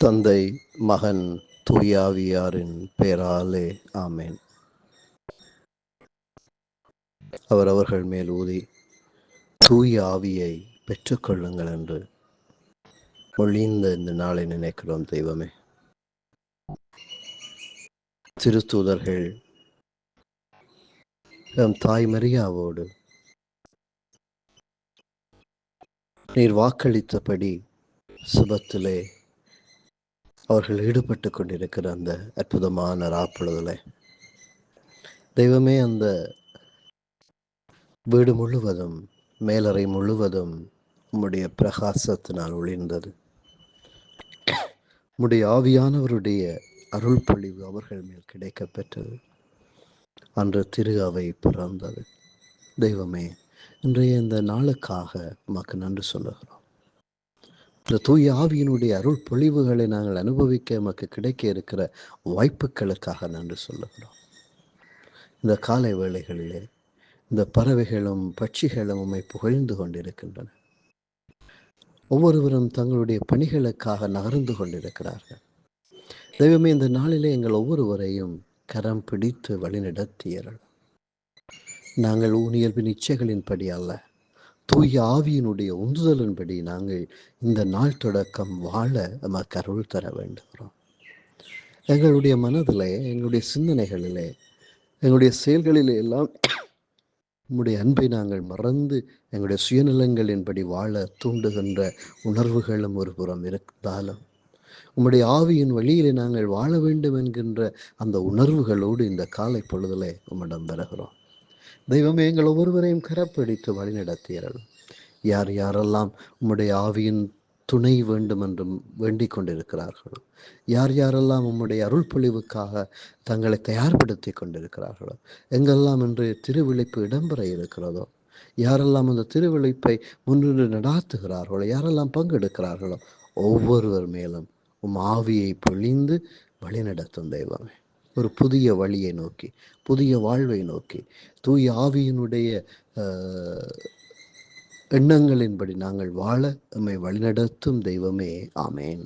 தந்தை மகன் தூயாவியாரின் பெயராலே ஆமேன். அவர் அவர்கள் மேல் ஊதி தூய ஆவியை பெற்றுக்கொள்ளுங்கள் என்று மொழிந்த இந்த நாளை நினைக்கிறோம் தெய்வமே. திருத்தூதர்கள் நம் தாய் மரியாவோடு நீர் வாக்களித்தபடி சுபத்திலே அவர்கள் ஈடுபட்டு கொண்டிருக்கிற அந்த அற்புதமான ராப்பொழுதில். தெய்வமே அந்த வீடு முழுவதும் மேலறை முழுவதும் உம்முடைய பிரகாசத்தினால் ஒளிர்ந்தது. உம்முடைய ஆவியானவருடைய அருள் பொழிவு அவர்கள் மேல் கிடைக்க பெற்றது. அன்று திரு அவை பிறந்தது. தெய்வமே இன்றைய இந்த நாளுக்காக உமக்கு நன்றி சொல்லுகிறோம். இந்த தூய ஆவியினுடைய அருள் பொழிவுகளை நாங்கள் அனுபவிக்க நமக்கு கிடைக்க இருக்கிற வாய்ப்புகளுக்காக நன்றி சொல்லுகிறோம். இந்த காலை வேளைகளிலே இந்த பறவைகளும் பட்சிகளும் உண்மை புகழ்ந்து கொண்டிருக்கின்றன. ஒவ்வொருவரும் தங்களுடைய பணிகளுக்காக நகர்ந்து கொண்டிருக்கிறார்கள். தெய்வமே இந்த நாளிலே எங்கள் ஒவ்வொருவரையும் கரம் பிடித்து வழிநடத்தியர்கள். நாங்கள் ஊனியல்பின் இச்சைகளின்படி அல்ல. தூய ஆவியினுடைய உந்துதலின்படி நாங்கள் இந்த நாள் தொடக்கம் வாழ நமக்கு அருள் தர வேண்டுகிறோம். எங்களுடைய மனதில் எங்களுடைய சிந்தனைகளிலே எங்களுடைய செயல்களிலே எல்லாம் உம்முடைய அன்பை நாங்கள் மறந்து எங்களுடைய சுயநலங்களின்படி வாழ தூண்டுகின்ற உணர்வுகளும் ஒரு புறம் இருந்தாலும் உம்முடைய ஆவியின் வழியிலே நாங்கள் வாழ வேண்டும் என்கின்ற அந்த உணர்வுகளோடு இந்த காலை பொழுதிலே உம்மிடம் பெறுகிறோம் தெய்வமே எங்கள் ஒவ்வொருவரையும் கரப்பிடித்து வழிநடத்தியர்கள் யார் யாரெல்லாம் உம்முடைய ஆவியின் துணை வேண்டும் என்றும் வேண்டிக் கொண்டிருக்கிறார்களோ யார் யாரெல்லாம் உம்முடைய அருள் பொழிவுக்காக தங்களை தயார்படுத்தி கொண்டிருக்கிறார்களோ எங்கெல்லாம் இன்று திருவிழிப்பு இடம்பெற இருக்கிறதோ யாரெல்லாம் அந்த திருவிழிப்பை முன்னின்று நடாத்துகிறார்களோ யாரெல்லாம் பங்கெடுக்கிறார்களோ ஒவ்வொருவர் மேலும் உம் ஆவியை பொழிந்து வழிநடத்தும் தெய்வமே ஒரு புதிய வழியை நோக்கி புதிய வாழ்வை நோக்கி தூய ஆவியினுடைய எண்ணங்களின்படி நாங்கள் வாழ நம்மை வழிநடத்தும் தெய்வமே. ஆமேன்.